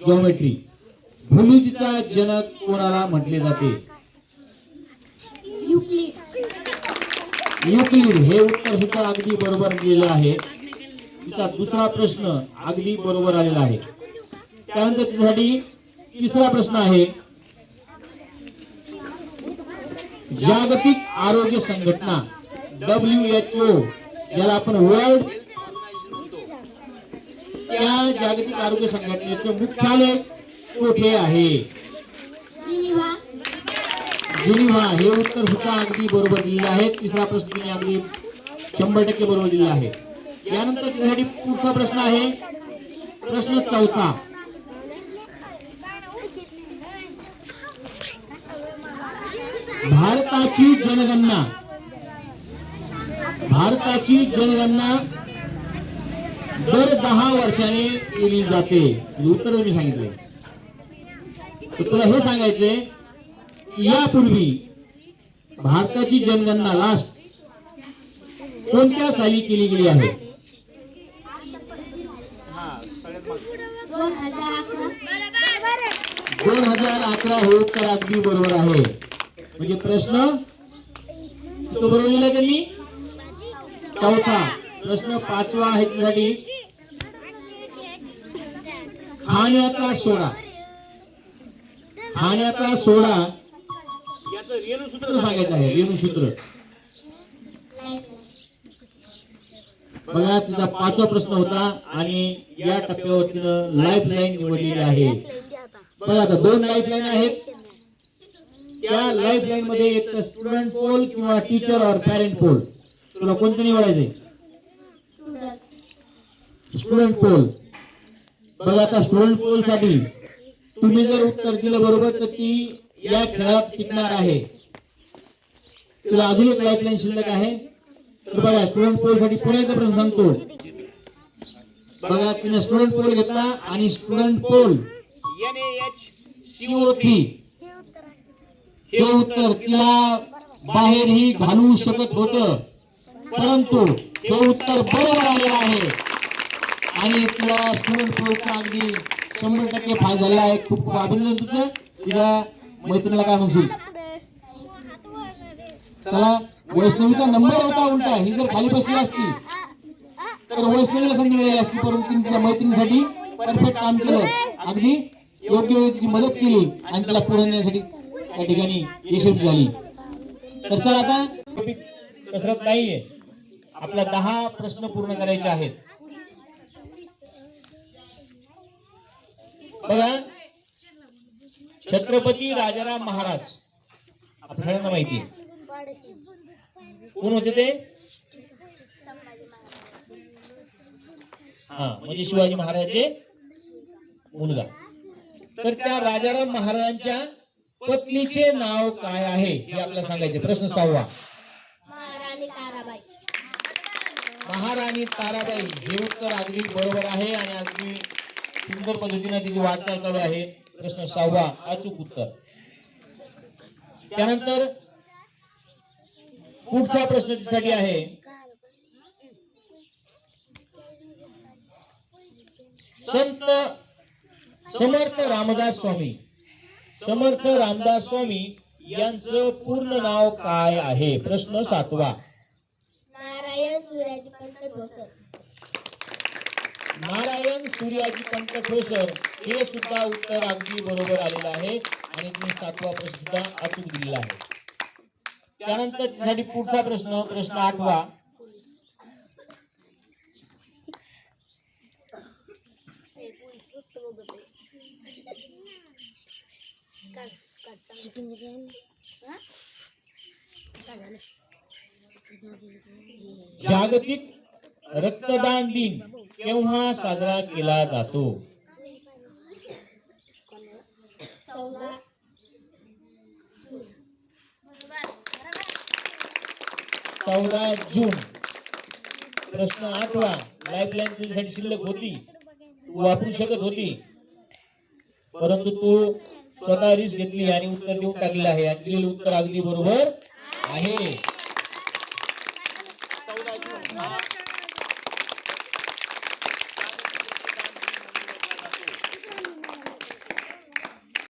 Geometry भूमितीचा जनक कोणाला म्हटले जाते? युक्लिड. हे उत्तर सुद्धा अगदी बरोबर दिलेलं आहे. तिचा दुसरा प्रश्न अगदी बरोबर आलेला आहे. त्यानंतर तिच्यासाठी तिसरा प्रश्न आहे. जागतिक आरोग्य संघटना डब्ल्यू एच ओ ज्याला आपण वर्ल्ड त्या जागतिक आरोग्य संघटनेचं मुख्यालय कोठे आहे? जिनिव्हा. हे उत्तर सुद्धा अगदी बरोबर दिलेलं आहे. तिसरा प्रश्न तिने अगदी शंभर टक्के बरोबर दिलेला आहे. यानंतर त्यासाठी पुढचा प्रश्न आहे. प्रश्न चौथा. भारताची जनगणना. भारताची जनगणना दर दहा वर्षाने केली जाते. उत्तर मी सांगितले तर तुला हे सांगायचंय यापूर्वी भारताची जनगणना लास्ट कोणत्या साली केली गेली आहे? दोन हजार अकरा हो, हे उत्तर अगदी बरोबर आहे. म्हणजे प्रश्न तो बरोबर लिहिला त्यांनी चौथा. प्रश्न पाचवा आहे त्यासाठी खाण्याचा सोडा. खाण्याचा सोडा. याचं रेणूसूत्र सांगायचं आहे रेणूसूत्र. बघा तिचा पाचवा प्रश्न होता आणि या टप्प्यावर तिनं लाईफ लाईन निवडलेली आहे. बघा आता दोन लाईफ लाईन आहेत. त्या लाईफ लाईन मध्ये एक तर स्टुडंट पोल किंवा टीचर और पॅरेंट पोल तुला कोणतं निवडायचंय? स्टुडंट पोल बघा आता स्टुडंट पोलसाठी तुम्ही जर उत्तर दिलं बरोबर तर ती या खेळात टिकणार आहे. तुला अजून एक लाईफलाईन शिल्लक आहे. तर बघा स्टुडंट पोलसाठी पुन्हा एकदा प्रश्न सांगतो. बघा तिने स्टुडंट पोल घेतला आणि स्टुडंट पोल सीओ थ्री हे उत्तर तिला बाहेरही घालू शकत होत. परंतु हे उत्तर बरोबर आलेलं आहे. आणि तुला स्टुडंट पोलचा अगदी शंभर टक्के फायदा झालेला आहे. खूप खूप अभिनंदन तुझं. तुझ्या मैत्रिणीला काय म्हणशील? चला वैष्णवीचा नंबर होता उलटा. ही जर खाली बसली असती तर वैष्णवीला संधी मिळाली असती परंतु तिच्या मैत्रिणीसाठी परफेक्ट काम केलं. अगदी योग्य वेळी तिची मदत केली आणि तिला पुढे नेण्यासाठी त्या ठिकाणी यशस्वी झाली. तर चला आता कसरत नाहीये. आपल्या दहा प्रश्न पूर्ण करायचे आहेत. बघा. छत्रपती राजाराम महाराज. आपल्या सगळ्यांना माहिती कोण होते ते? हा म्हणजे शिवाजी महाराजांचे मुलगा. तर त्या राजाराम महाराजांच्या पत्नीचे नाव काय आहे? हे आपल्याला सांगायचे. प्रश्न सहावा. महाराणी ताराबाई. महाराणी ताराबाई. हे उत्तर अगदी बरोबर आहे आणि अगदी सुंदर पद्धतीने तिची वाटचाल चालू आहे. प्रश्न सहावा अचूक उत्तर. त्यानंतर पुढचा प्रश्न तिसाठी आहे. संत समर्थ रामदास स्वामी. समर्थ रामदास स्वामी यांचं पूर्ण नाव काय आहे? प्रश्न सातवा. नारायण सूर्यजी पंत नारायण सूर्याजी पंत ठोसर हे सुद्धा उत्तर अगदी बरोबर आलेलं आहे. आणि तुम्ही सातवा प्रश्न सुद्धा अचूक दिलेला आहे. त्यानंतर त्यासाठी पुढचा प्रश्न प्रश्न आठवा. जागतिक रक्तदान दिन. केव्हा साजरा केला जातो? चौदा. जून. प्रश्न आठवा. लाईफलाईन तुझ्यासाठी शिल्लक होती. तू वापरू शकत होती. परंतु तू स्वतः रिस्क घेतली आणि उत्तर देऊन टाकलेलं आहे. आणि दिलेलं उत्तर अगदी बरोबर आहे.